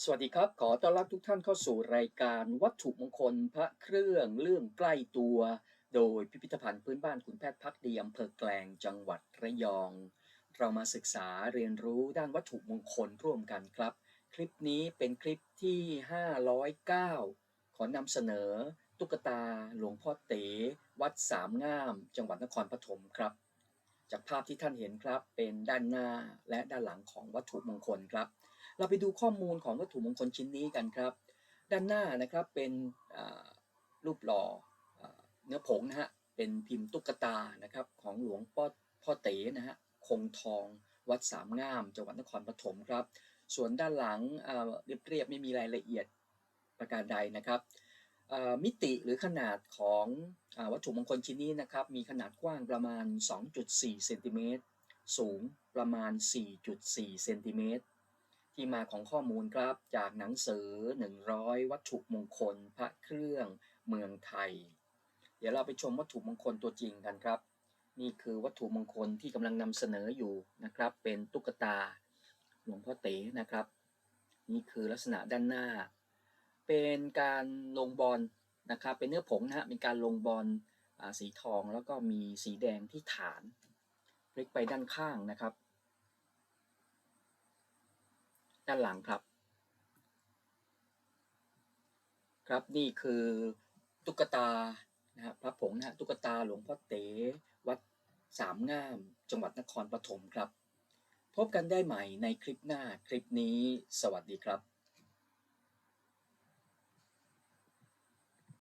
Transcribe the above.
สวัสดีครับ ขอต้อนรับทุกท่านเข้าสู่รายการวัตถุมงคลพระเครื่องเรื่องใกล้ตัว โดยพิพิธภัณฑ์พื้นบ้านคุณแพทย์พักดีอำเภอแกลงจังหวัดระยอง เรามาศึกษาเรียนรู้ด้านวัตถุมงคลร่วมกันครับ คลิปนี้เป็นคลิปที่ 509 ขอนำเสนอ ตุ๊กตาหลวงพ่อเต๋วัดสามงาม จังหวัดนครปฐมครับ จากภาพที่ท่านเห็นครับเป็นด้านหน้าและด้านหลังของวัตถุมงคลครับ เราไปดูข้อมูลของวัตถุมงคลชิ้นนี้กันครับ ด้านหน้านะครับเป็นรูปหล่อเนื้อผงนะฮะเป็นพิมพ์ตุ๊กตานะครับของหลวงพ่อพ่อเต๋นะฮะคงทองวัดสามงาม จังหวัดนครปฐมครับ ส่วนด้านหลังเรียบๆไม่มีรายละเอียดประการใดนะครับมิติหรือขนาดของอวัตถุมงคลชิ้นนี้นะครับมีขนาดกว้างประมาณ 2.4 เซนติเมตรสูงประมาณ 4.4 เซนติเมตร ที่มาของข้อมูลครับจากหนังสือ 100 วัตถุมงคล พระเครื่องเมืองไทย เดี๋ยวเราไปชมวัตถุมงคลตัวจริงกันครับ นี่คือวัตถุมงคลที่กำลังนำเสนออยู่นะครับ เป็นตุ๊กตาหลวงพ่อเต๋นะครับ นี่คือลักษณะด้านหน้า เป็นการลงบอลนะครับเป็นเนื้อผงนะฮะเป็นการลงบอลสีทองแล้วก็มีสีแดงที่ฐานพลิกไปด้านข้างนะครับ ด้านหลังครับ ครับนี่คือตุ๊กตานะครับพระผงนะฮะตุ๊กตาหลวงพ่อเต๋วัดสามงาม จังหวัดนครปฐมครับ พบกันได้ใหม่ในคลิปหน้าคลิปนี้ สวัสดีครับ